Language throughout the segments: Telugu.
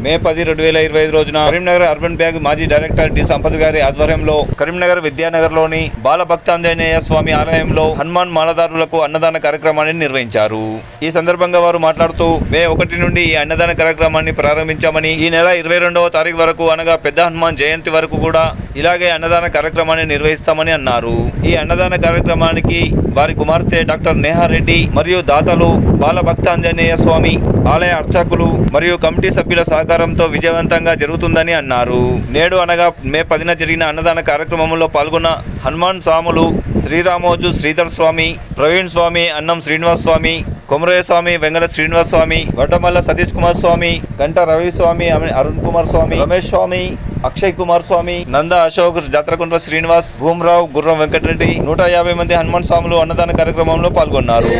మే పది రెండు వేల ఇరవై ఐదు రోజున కరీంనగర్ అర్బన్ బ్యాంక్ మాజీ డైరెక్టర్ డి సంపత్ గారి ఆధ్వర్యంలో కరీంనగర్ విద్యానగర్లోని బాలభక్తాంజనేయ స్వామి ఆలయంలో హనుమాన్ మాలదారులకు అన్నదాన కార్యక్రమాన్ని నిర్వహించారు. ఈ సందర్భంగా వారు మాట్లాడుతూ మే ఒకటి నుండి ఈ అన్నదాన కార్యక్రమాన్ని ప్రారంభించామని ఈ నెల ఇరవై రెండవ తారీఖు వరకు అనగా పెద్ద హనుమాన్ జయంతి వరకు కూడా ఇలాగే అన్నదాన కార్యక్రమాన్ని నిర్వహిస్తామని అన్నారు. ఈ అన్నదాన కార్యక్రమానికి వారి కుమార్తె డాక్టర్ నేహారెడ్డి మరియు దాతలు బాలభక్తాంజనేయ స్వామి ఆలయ అర్చకులు మరియు కమిటీ సభ్యుల సహకారంతో విజయవంతంగా జరుగుతుందని అన్నారు. నేడు అనగా మే పదిన జరిగిన అన్నదాన కార్యక్రమంలో పాల్గొన్న హనుమాన్ స్వాములు శ్రీరామోజు శ్రీధర్ స్వామి ప్రవీణ్ స్వామి అన్నం శ్రీనివాస్ స్వామి కొమరయ్య స్వామి వెంకట శ్రీనివాస్ స్వామి వడ్డమల్ల సతీష్ కుమార్ స్వామి గంట రవి స్వామి అరుణ్ కుమార్ స్వామి రమేష్ స్వామి అక్షయ్ కుమార్ స్వామి నంద అశోక్ జాత్రకుంట్ల శ్రీనివాస్ భూమరావు గుర్రం వెంకటరెడ్డి నూట యాభై మంది హనుమాన్ స్వాములు అన్నదాన కార్యక్రమంలో పాల్గొన్నారు.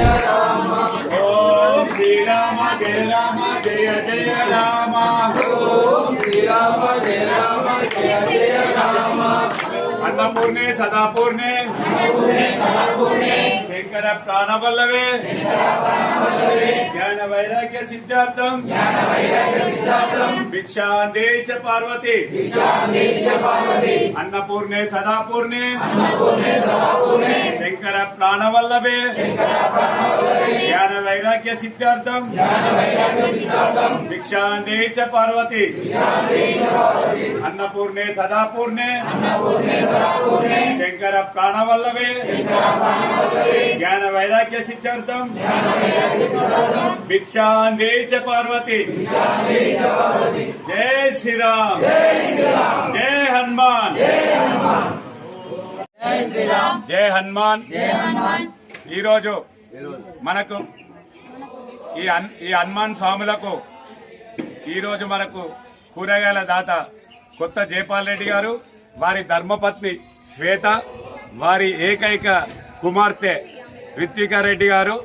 శ్రీరామ జయ రామ జయ జయ రామ శ్రీరామ జయ రామ జయ జయ రామ. అన్నపూర్ణే సదాపూర్ణే. శంకర ప్రాణవల్లవే. జ్ఞాన వైరాగ్య సిద్ధార్థం. భిక్షాందే చ పార్వతి. అన్నపూర్ణే సదాపూర్ణే. శంకర ప్రాణవల్లభే. జ్ఞాన వైరాగ్య సిద్ధార్థం. భిక్షాందే చ పార్వతి. అన్నపూర్ణే సదాపూర్ణే. శంకర ప్రాణవల్లభే. జ్ఞాన వైరాగ్య సిద్ధార్థం. భిక్షాందే చ పార్వతి. జై శ్రీరామ్. జై హనుమాన్. జై హనుమాన్. ఈరోజు మనకు ఈ హన్- ఈ హనుమాన్ స్వాములకు ఈరోజు మనకు కూరగాయల దాత కొత్త జయపాల్ రెడ్డి గారు వారి ధర్మపత్ని శ్వేత వారి ఏకైక కుమార్తె రిత్వికా రెడ్డి గారు.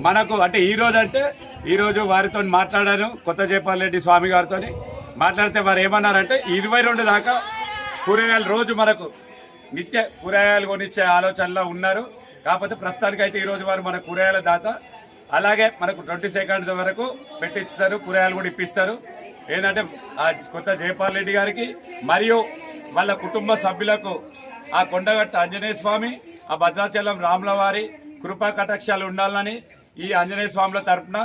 మనకు అంటే ఈ రోజు అంటే ఈ రోజు వారితో మాట్లాడాను కొత్త జయపాల్ రెడ్డి స్వామి గారితో మాట్లాడితే వారు ఏమన్నారంటే ఇరవై రెండు దాకా కూరగాయలు రోజు మనకు నిత్య కూరగాయలు కొనిచ్చే ఆలోచనలో ఉన్నారు. కాకపోతే ప్రస్తుతానికైతే ఈ రోజు వారు మన కూరగాయల దాత. అలాగే మనకు ట్వంటీ సెకండ్స్ వరకు పెట్టిస్తారు కూరగాయలు కూడా ఇప్పిస్తారు. ఏంటంటే ఆ కొత్త జయపాల్ రెడ్డి గారికి మరియు వాళ్ళ కుటుంబ సభ్యులకు ఆ కొండగట్ట ఆంజనేయ స్వామి ఆ భద్రాచలం రాముల వారి కృపా కటాక్షాలు ఉండాలని ఈ ఆంజనేయ స్వాముల తరపున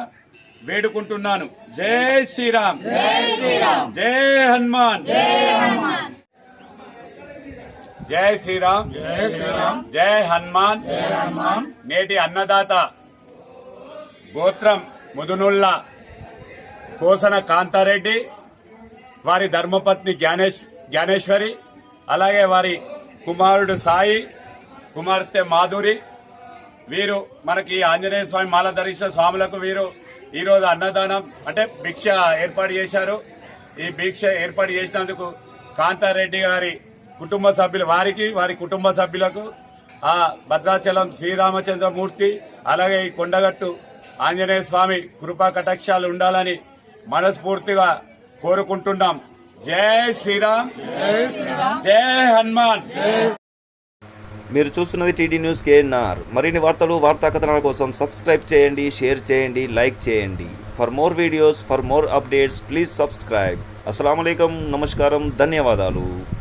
వేడుకుంటున్నాను. జై శ్రీరామ్. జై హనుమాన్. జై శ్రీరామ్. జై శ్రీరామ్. జై హనుమాన్. జై హనుమాన్. నేటి అన్నదాత గోత్రం ముదునుల్ల కోసన కాంతారెడ్డి వారి ధర్మపత్ని జ్ఞానేశ్ జ్ఞానేశ్వరి అలాగే వారి కుమారుడు సాయి కుమార్తె మాధురి. వీరు మనకి ఆంజనేయ స్వామి మాల ధరించిన స్వాములకు వీరు ఈరోజు అన్నదానం అంటే భిక్ష ఏర్పాటు చేశారు. ఈ భిక్ష ఏర్పాటు చేసినందుకు కాంతారెడ్డి గారి కుటుంబ సభ్యులు వారికి వారి కుటుంబ సభ్యులకు ఆ భద్రాచలం శ్రీరామచంద్రమూర్తి అలాగే ఈ కొండగట్టు ఆంజనేయ స్వామి కృపా కటాక్షాలు ఉండాలని మనస్ఫూర్తిగా కోరుకుంటున్నాం. జై శ్రీరామ్. జై హనుమాన్. మీరు చూస్తున్నది టీడీ న్యూస్ కేఎన్ఆర్. మరిన్ని వార్తలు వార్తా కథనాల కోసం సబ్స్క్రైబ్ చేయండి షేర్ చేయండి లైక్ చేయండి. For more videos for more updates please subscribe అస్సలం నమస్కారం ధన్యవాదాలు.